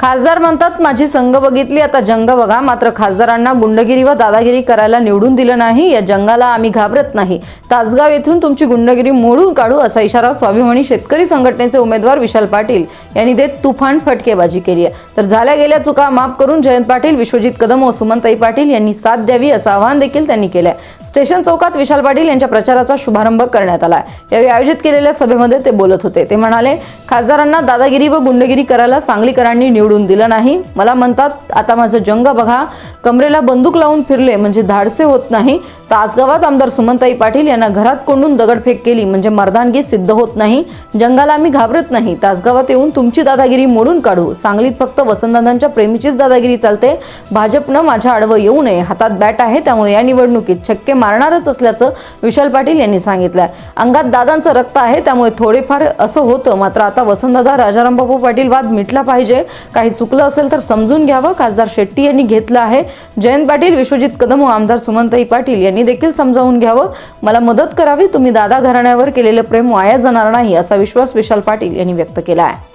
खासदार म्हणतात माझी संघ बघितली आता जंग बघा. मात्र खासदारांना गुंडगिरी व दादागिरी करायला निवडून दिलं नाही. या जंगाला आम्ही घाबरत नाही. तासगाव येथून तुमची गुंडगिरी मोडून काढू असा इशारा स्वाभिमानी शेतकरी संघटनेचे उमेदवार विशाल पाटील यांनी देत तुफान फटकेबाजी केली आहे. तर झाल्या गेल्या चुका माफ करून जयंत पाटील विश्वजित कदम व सुमनताई पाटील यांनी साथ द्यावी असं आवाहन देखील त्यांनी केलंय. स्टेशन चौकात विशाल पाटील यांच्या प्रचाराचा शुभारंभ करण्यात आला यावेळी आयोजित केलेल्या सभेमध्ये ते बोलत होते. ते म्हणाले खासदारांना दादागिरी व गुंडगिरी करायला सांगलीकरांनी निवडून दिलं नाही. मला म्हणतात आता माझं जंग बघा. कमरेला बंदूक लावून फिरले म्हणजे धाडसे होत नाही. तासगावात आमदार सुमनताई पाटील यांना घरात कोंडून दगडफेक केली. म्हणजे मर्दानगी सिद्ध होत नाही. जंगाला आम्ही घाबरत नाही. तासगावात येऊन तुमची दादागिरी मोडून काढू. सांगलीत फक्त वसंतदादांच्या प्रेमीचीच दादागिरी चालते. भाजपनं माझ्या आडवं येऊ नये. हातात बॅट आहे त्यामुळे या निवडणुकीत छक्के मारणारच असल्याचं विशाल पाटील यांनी सांगितलंय. अंगात दादांचं रक्त आहे त्यामुळे थोडेफार असं होतं. मात्र आता वसंतदादा राजारामबाबू पाटील वाद मिटला पाहिजे. काही चुकलं असेल तर समजून घ्यावं खासदार शेट्टी यांनी घेतलं आहे. जयंत पाटील विश्वजित कदम व आमदार सुमनताई पाटील यांनी देखील समजावून घ्यावं. मला मदत करावी. तुम्ही दादा घराण्यावर केलेलं प्रेम वाया जाणार नाही असा विश्वास विशाल पाटील यांनी व्यक्त केला आहे.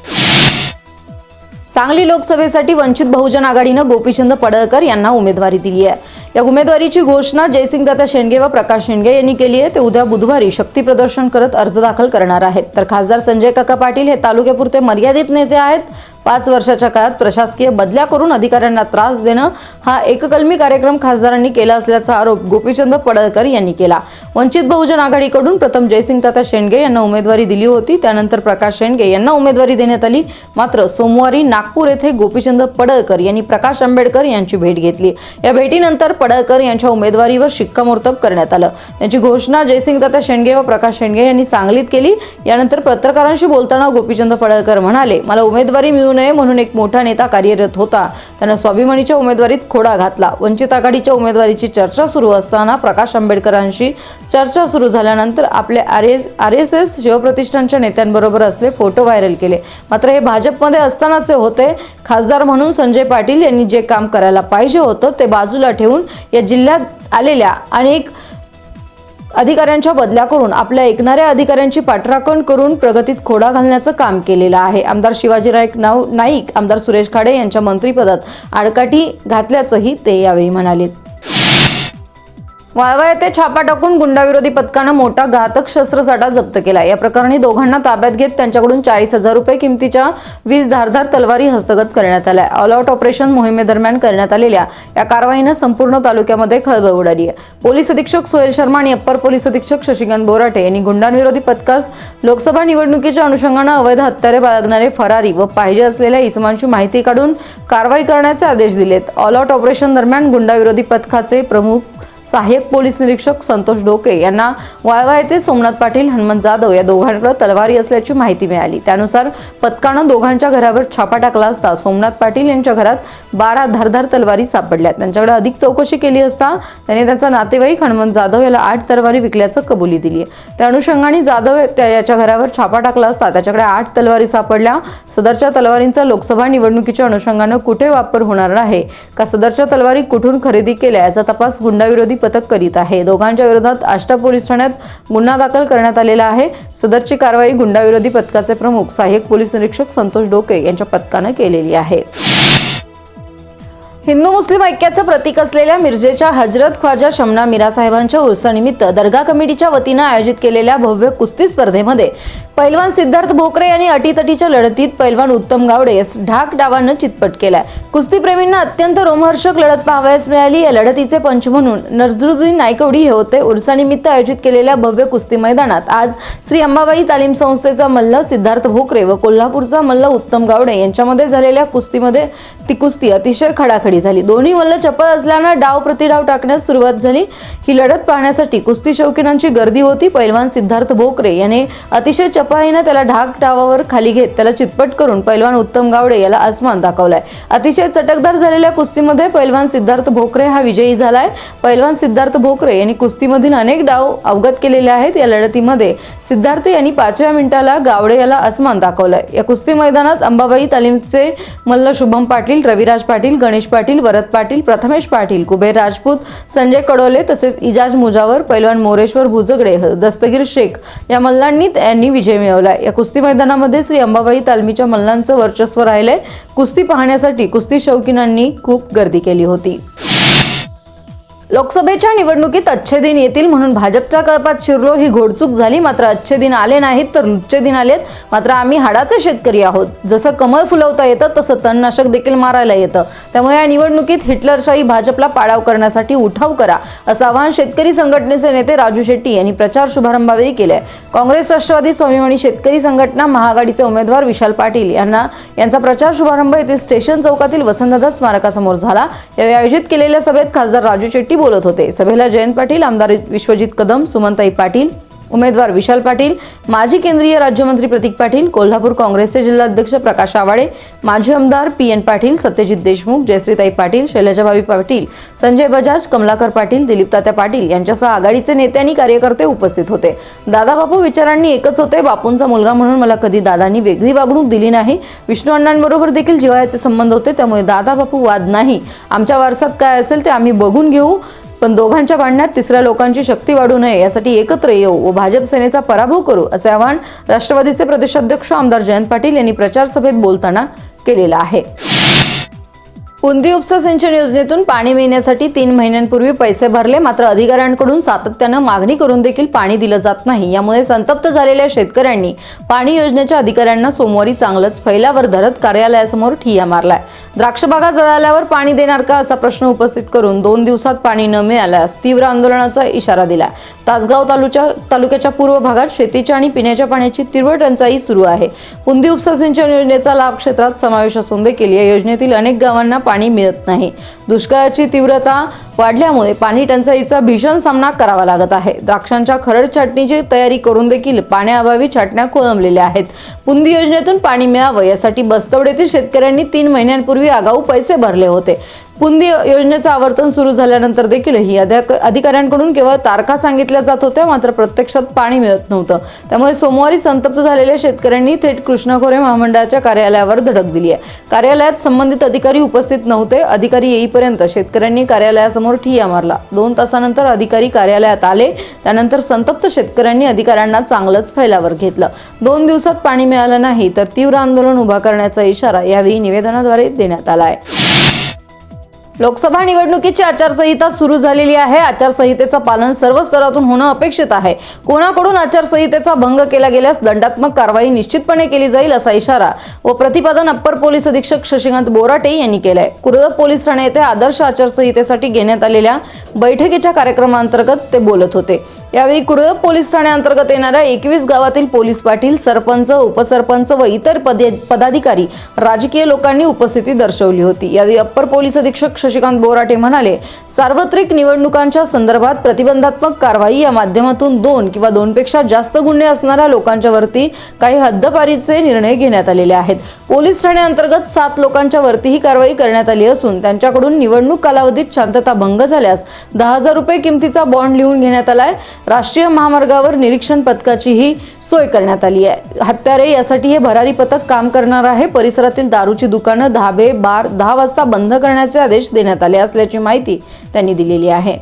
सांगली लोकसभेसाठी वंचित बहुजन आघाडीनं गोपीचंद पडळकर यांना उमेदवारी दिली आहे. या उमेदवारीची घोषणा जयसिंगदादा शेंडगे व प्रकाश शेंडगे यांनी केली आहे. ते उद्या बुधवारी शक्ती प्रदर्शन करत अर्ज दाखल करणार आहेत. तर खासदार संजय काका पाटील हे तालुक्यापुरते मर्यादित नेते आहेत. पाच वर्षाच्या काळात प्रशासकीय बदल्या करून अधिकाऱ्यांना त्रास देणं हा एककलमी कार्यक्रम खासदारांनी केला असल्याचा आरोप गोपीचंद पडळकर यांनी केला. वंचित बहुजन आघाडीकडून प्रथम जयसिंग तथा शेंडगे यांना उमेदवारी दिली होती. त्यानंतर प्रकाश शेंडगे यांना उमेदवारी देण्यात आली. मात्र सोमवारी नागपूर येथे गोपीचंद पडळकर यांनी प्रकाश आंबेडकर यांची भेट घेतली. या भेटीनंतर पडळकर यांच्या उमेदवारीवर शिक्कामोर्तब करण्यात आलं. त्यांची घोषणा जयसिंग तथा शेंडगे व प्रकाश शेंडगे यांनी सांगलीत केली. यानंतर पत्रकारांशी बोलताना गोपीचंद पडळकर म्हणाले मला उमेदवारी मिळू नये म्हणून एक मोठा नेता कार्यरत होता. त्यानं स्वाभिमानीच्या उमेदवारीत खोडा घातला. वंचित आघाडीच्या उमेदवारीची चर्चा सुरू असताना प्रकाश आंबेडकरांशी चर्चा सुरू झाल्यानंतर आपले R S R S S शिवप्रतिष्ठानच्या नेत्यांबरोबर असले फोटो व्हायरल केले. मात्र हे भाजपमध्ये असतानाचे होते. खासदार म्हणून संजय पाटील यांनी जे काम करायला पाहिजे होतं ते बाजूला ठेवून या जिल्ह्यात आलेल्या अनेक अधिकाऱ्यांच्या बदल्या करून आपल्या ऐकणाऱ्या अधिकाऱ्यांची पाठराखण करून प्रगतीत खोडा घालण्याचं काम केलेलं आहे. आमदार शिवाजीराय नाव नाईक आमदार सुरेश खाडे यांच्या मंत्रिपदात आडकाठी घातल्याचंही ते यावेळी म्हणाले. वाळवा येथे छापा टाकून गुंडाविरोधी पथकानं मोठा घातक शस्त्रसाठा जप्त केला. या प्रकरणी दोघांना ताब्यात घेत त्यांच्याकडून चाळीस हजार रुपये किमतीच्या वीस धारधार तलवारी हस्तगत करण्यात आल्या. ऑल आउट ऑपरेशन मोहिमेदरम्यान करण्यात आलेल्या या कारवाईनं संपूर्ण तालुक्यामध्ये खळबळ उडाली आहे. पोलीस अधीक्षक सोहेल शर्मा आणि अप्पर पोलीस अधीक्षक शशिकांत बोराटे यांनी गुंडांविरोधी पथकास लोकसभा निवडणुकीच्या अनुषंगानं अवैध हत्यारे बाळगणारे फरारी व पाहिजे असलेल्या इसमांची माहिती काढून कारवाई करण्याचे आदेश दिलेत. ऑल आउट ऑपरेशन दरम्यान गुंडाविरोधी पथकाचे प्रमुख सहाय्यक पोलीस निरीक्षक संतोष डोके यांना वाळवा येथे सोमनाथ पाटील हनुमंत जाधव या दोघांकडे तलवारी असल्याची माहिती मिळाली. त्यानुसार पथकानं दोघांच्या घरावर छापा टाकला असता सोमनाथ पाटील यांच्या घरात बारा धारधार तलवारी सापडल्या त्यांच्याकडे अधिक चौकशी केली असता त्याने त्यांचा नातेवाईक हनुमंत जाधव याला आठ तलवारी विकल्याचं कबुली दिली आहे त्या अनुषंगाने जाधव त्या- याच्या घरावर छापा टाकला असता त्याच्याकडे आठ तलवारी सापडल्या. सदरच्या तलवारींचा लोकसभा निवडणुकीच्या अनुषंगानं कुठे वापर होणार आहे? का सदरच्या तलवारी कुठून खरेदी केल्या? याचा तपास गुंडाविरोधी पथक करीत आहे. दोघांच्या विरोधात आष्टा पोलीस ठाण्यात गुन्हा दाखल करण्यात आलेला आहे. सदरची कारवाई गुंडाविरोधी पथकाचे प्रमुख सहाय्यक पोलीस निरीक्षक संतोष डोके यांच्या पथकानं केलेली आहे. हिंदू मुस्लिम ऐक्याचं प्रतीक असलेल्या मिरजेच्या हजरत ख्वाजा शमना मीरा साहेबांच्या उर्सानिमित्त दर्गा कमिटीच्या वतीनं आयोजित केलेल्या भव्य कुस्ती स्पर्धेमध्ये पैलवान सिद्धार्थ भोकरे यांनी अटीतटीच्या लढतीत पैलवान उत्तम गावडे यास ढाक डावानं चितपट केलाय. कुस्तीप्रेमींना अत्यंत रोमहर्षक लढत पाहावयास मिळाली. या लढतीचे पंच म्हणून नजरुद्दीन नायकवडी हे होते. उर्सानिमित्त आयोजित केलेल्या भव्य कुस्ती मैदानात आज श्री अंबाबाई तालीम संस्थेचा मल्ल सिद्धार्थ भोकरे व कोल्हापूरचा मल्ल उत्तम गावडे यांच्यामध्ये झालेल्या कुस्तीमध्ये ती कुस्ती अतिशय खडाखडी झाली. दोन्ही मल्ल चपळ असल्यानं डाव प्रतिडाव टाकण्यास सुरुवात झाली. ही लढत पाहण्यासाठी कुस्ती शौकीनांची गर्दी होती. पैलवान सिद्धार्थ भोकरे याने अतिशय चपळ त्याला ढाक टावावर खाली घेत त्याला चितपट करून पैलवान उत्तम गावडे याला आसमान दाखवलाय. अतिशय चटकदार झालेल्या कुस्तीमध्ये पैलवान सिद्धार्थ भोकरे हा विजयी झालाय. पैलवान सिद्धार्थ भोकरे यांनी कुस्तीमधील अनेक डाव अवगत केलेले आहेत. या लढतीमध्ये सिद्धार्थ यांनी पाचव्या मिनिटाला गावडे याला आसमान दाखवलंय. या कुस्ती मैदानात अंबाबाई तालीमचे मल्ल शुभम पाटील रविराज पाटील गणेश पाटील वरद पाटील प्रथमेश पाटील कुबेर राजपूत संजय कडोले तसेच इजाज मुजावर पैलवान मोरेश्वर भुजगडे दस्तगीर शेख या मल्लांनी यांनी विजय मिळवलाय. या कुस्ती मैदानामध्ये श्री अंबाबाई तालमीच्या मल्लांचं वर्चस्व राहिलंय. कुस्ती पाहण्यासाठी कुस्ती शौकीनांनी खूप गर्दी केली होती. लोकसभेच्या निवडणुकीत अच्छे दिन येतील म्हणून भाजपच्या कळपात शिरलो ही घोडचूक झाली. मात्र अच्छे दिन आले नाहीत तर लुच्चे दिन आलेत. मात्र आम्ही हाडाचे शेतकरी आहोत. जसं कमळ फुलवता येतं तसं तणनाशक देखील मारायला येतं. त्यामुळे या निवडणुकीत हिटलरशाही भाजपला पाडाव करण्यासाठी उठाव करा असं आवाहन शेतकरी संघटनेचे नेते राजू शेट्टी यांनी प्रचार शुभारंभावेळी केलंय. काँग्रेस राष्ट्रवादी स्वाभिमानी शेतकरी संघटना महाआघाडीचे उमेदवार विशाल पाटील यांना यांचा प्रचार शुभारंभ येथे स्टेशन चौकातील वसंतदास स्मारकासमोर झाला. यावेळी आयोजित केलेल्या सभेत खासदार राजू शेट्टी बोलत होते. सभेला जयंत पाटील आमदार विश्वजित कदम सुमनताई पाटील उमेदवार विशाल पाटील माजी केंद्रीय राज्यमंत्री प्रतीक पाटील कोल्हापूर काँग्रेसचे जिल्हाध्यक्ष प्रकाश आवाडे माजी आमदार पी एन पाटील सत्यजित देशमुख जयश्रीताई पाटील शैलजाभावी पाटील संजय बजाज कमलाकर पाटील दिलीप तात्या पाटील यांच्यासह आघाडीचे नेते आणि कार्यकर्ते उपस्थित होते. दादाबापू विचारांनी एकच होते बापूंचा मुलगा म्हणून मला कधी दादांनी वेगळी वागणूक दिली नाही. विष्णू अण्णांबरोबर देखील जिवाळ्याचे संबंध होते त्यामुळे दादाबापू वाद नाही. आमच्या वारसात काय असेल ते आम्ही बघून घेऊ. पण दोघांच्या भांडण्यात तिसऱ्या लोकांची शक्ती वाढू नये यासाठी एकत्र येऊ व भाजप सेनेचा पराभव करू असे आवाहन राष्ट्रवादीचे प्रदेशाध्यक्ष आमदार जयंत पाटील यांनी प्रचार सभेत बोलताना केलेलं आहे. कुंदी उपसा सिंचन योजनेतून पाणी मिळण्यासाठी तीन महिन्यांपूर्वी पैसे भरले? मात्र अधिकाऱ्यांकडून सातत्यानं मागणी करून देखील पाणी दिलं जात नाही. यामुळे संतप्त झालेल्या शेतकऱ्यांनी पाणी योजनेच्या अधिकाऱ्यांना सोमवारी चांगलंच फैलावर धरत कार्यालयासमोर ठिया मारलाय. द्राक्षबागा जळाल्यावर पाणी देणार का असा प्रश्न उपस्थित करून दोन दिवसात पाणी न मिळाल्यास तीव्र आंदोलनाचा इशारा दिला तासगाव तालुच्या तालुक्याच्या पूर्व भागात शेतीच्या आणि पिण्याच्या पाण्याची तीव्र टंचाई सुरू आहे. कुंदी उपसा सिंचन योजनेचा लाभ क्षेत्रात समावेश असून देखील या योजनेतील अनेक गावांना पाणी मिळत नाही. दुष्काळाची तीव्रता वाढल्यामुळे पाणी टंचाईचा भीषण सामना करावा लागत आहे. द्राक्षांच्या खरड छाटणीची तयारी करून देखील पाण्याअभावी छाटण्या खोळंबलेल्या आहेत. पुंदी योजनेतून पाणी मिळावं यासाठी बस्तवडेतील शेतकऱ्यांनी तीन महिन्यांपूर्वी आगाऊ पैसे भरले होते. पुंदी योजनेचं आवर्तन सुरू झाल्यानंतर देखील ही अधिकाऱ्यांकडून केवळ तारखा सांगितल्या जात होत्या मात्र प्रत्यक्षात पाणी मिळत नव्हतं. त्यामुळे सोमवारी संतप्त झालेल्या शेतकऱ्यांनी थेट कृष्णाखोरे महामंडळाच्या कार्यालयावर धडक दिली आहे. कार्यालयात संबंधित अधिकारी उपस्थित नव्हते. अधिकारी येईपर्यंत शेतकऱ्यांनी कार्यालयासमोर ठिया मारला. दोन तासानंतर अधिकारी कार्यालयात आले. त्यानंतर संतप्त शेतकऱ्यांनी अधिकाऱ्यांना चांगलंच फैलावर घेतलं. दोन दिवसात पाणी मिळालं नाही तर तीव्र आंदोलन उभा करण्याचा इशारा यावेळी निवेदनाद्वारे देण्यात आला आहे. लोकसभा निवडणुकीची आचारसंहिता सुरू झालेली आहे. आचारसंहितेचं पालन सर्व स्तरातून होणं अपेक्षित आहे. कोणाकडून आचारसंहितेचा भंग केला गेल्यास दंडात्मक कारवाई निश्चितपणे केली जाईल असा इशारा व प्रतिपादन अप्पर पोलीस अधीक्षक शशिकांत बोराटे यांनी केलाय. कुर्द पोलीस ठाणे येथे आदर्श आचारसंहितेसाठी घेण्यात आलेल्या बैठकीच्या कार्यक्रमांतर्गत ते बोलत होते. यावेळी कुर्द पोलीस ठाण्याअंतर्गत येणाऱ्या एकवीस गावातील पोलीस पाटील सरपंच उपसरपंच व इतर पदे पदाधिकारी राजकीय लोकांनी उपस्थिती दर्शवली होती. यावेळी अप्पर पोलीस अधीक्षक शशिकांत बोराटे म्हणाले सार्वत्रिक निवडणुकांच्या संदर्भात प्रतिबंधात्मक कारवाई या माध्यमातून दोन किंवा दोनपेक्षा जास्त गुन्हे असणाऱ्या लोकांच्या वरती काही हद्दपारीचे निर्णय घेण्यात आलेले आहेत. पोलीस ठाण्याअंतर्गत सात लोकांच्या वरती ही कारवाई करण्यात आली असून त्यांच्याकडून निवडणूक कालावधीत शांतता भंग झाल्यास दहा हजार रुपये किमतीचा बॉन्ड लिहून घेण्यात आलाय. राष्ट्रीय महामार्गावर निरीक्षण पथकाचीही सोय करण्यात आली आहे. हत्यारे यासाठी हे भरारी पथक काम करणार आहे. परिसरातील दारूची दुकानं धाबे बार दहा वाजता बंद करण्याचे आदेश देण्यात आले असल्याची माहिती त्यांनी दिलेली आहे.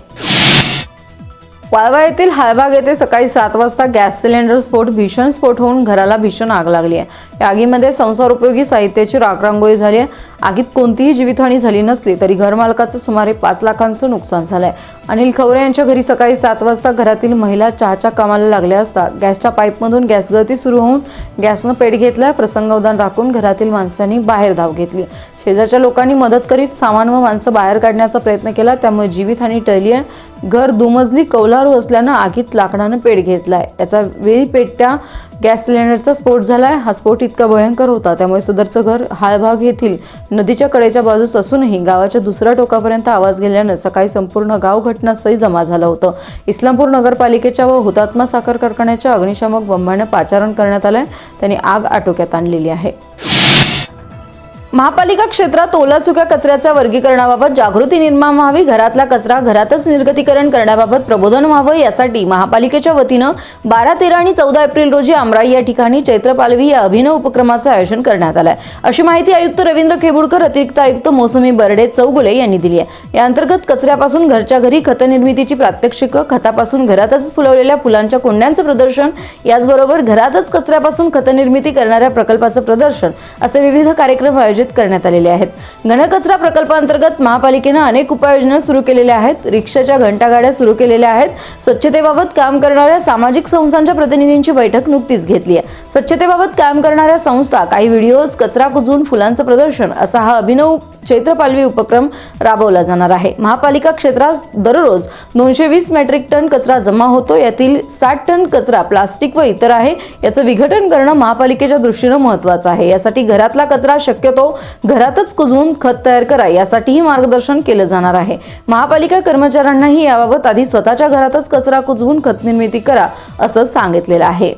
वाळवा येथील हाळबाग येथे सकाळी सात वाजता गॅस सिलेंडर स्फोट भीषण स्फोट होऊन घराला भीषण आग लागली आहे. या आगीमध्ये संसारोपयोगी साहित्याची राखरांगोळी झाली आहे. आगीत कोणतीही जीवितहानी झाली नसली तरी घरमालकाचं सुमारे पाच लाखांचं नुकसान झालं आहे अनिल खवरे यांच्या घरी सकाळी सात वाजता घरातील महिला चहाच्या कामाला लागल्या असता गॅसच्या पाईपमधून गॅस गळती सुरू होऊन गॅसनं पेट घेतला प्रसंगावधान राखून घरातील माणसांनी बाहेर धाव घेतली. शेजारच्या लोकांनी मदत करीत सामान व माणसं बाहेर काढण्याचा प्रयत्न केला. त्यामुळे जीवितहानी टळली आहे. घर दुमजली कौलारू असल्यानं आगीत लाकडानं पेट घेतला आहे त्याचा वेळी पेटत्या गॅस सिलेंडरचा स्फोट झाला आहे हा स्फोट इतका भयंकर होता. त्यामुळे सदरचं घर हाळभाग येथील नदीच्या कडेच्या बाजूस असूनही गावाच्या दुसऱ्या टोकापर्यंत आवाज गेल्यानं सकाळी संपूर्ण गाव घटनास्थळी जमा झालं होतं. इस्लामपूर नगरपालिकेच्या व हुतात्मा साखर कारखान्याच्या अग्निशामक बंबाने पाचारण करण्यात आलं आहे त्यांनी आग आटोक्यात आणलेली आहे. महापालिका क्षेत्रात ओला सुक्या कचऱ्याच्या वर्गीकरणाबाबत जागृती निर्माण व्हावी घरातला कचरा घरातच निर्गतीकरण करण्याबाबत प्रबोधन व्हावं यासाठी महापालिकेच्या वतीनं बारा तेरा आणि चौदा एप्रिल रोजी आमराई या ठिकाणी चैत्र पालवी या अभिनव उपक्रमाचं आयोजन करण्यात आलंय. अशी माहिती आयुक्त रवींद्र खेबुडकर अतिरिक्त आयुक्त मोसमी बर्डे चौगुले यांनी दिली आहे. या अंतर्गत कचऱ्यापासून घरच्या घरी खतनिर्मितीची प्रात्यक्षिकं खतापासून घरातच फुलवलेल्या फुलांच्या कुंड्यांचं प्रदर्शन याचबरोबर घरातच कचऱ्यापासून खतनिर्मिती करणाऱ्या प्रकल्पाचं प्रदर्शन असे विविध कार्यक्रम आयोजित करण्यात आलेले आहेत. घनकचरा प्रकल्पांतर्गत महापालिकेनं अनेक उपाययोजना सुरू केलेल्या आहेत. रिक्षाच्या घंटागाड्या सुरू केलेल्या आहेत. स्वच्छतेबाबत काम करणाऱ्या सामाजिक संस्थांच्या प्रतिनिधींची बैठक नुकतीच घेतली आहे. स्वच्छतेबाबत काम करणाऱ्या संस्था काही व्हिडिओज कचरा कुजवून फुलांचं प्रदर्शन असा हा अभिनव क्षेत्रपालवी उपक्रम राबवला जाणार आहे. महापालिका क्षेत्रात दररोज दोनशे वीस मेट्रिक टन कचरा जमा होतो. यातील साठ टन कचरा प्लास्टिक व इतर आहे. याचं विघटन करणं महापालिकेच्या दृष्टीनं महत्वाचं आहे. यासाठी घरातला कचरा शक्यतो घरातच कुजवून खत तयार करा यासाठीही मार्गदर्शन केलं जाणार आहे. महापालिका कर्मचाऱ्यांनाही याबाबत आधी स्वतःच्या घरातच कचरा कुजवून खत निर्मिती करा असं सांगितलेलं आहे.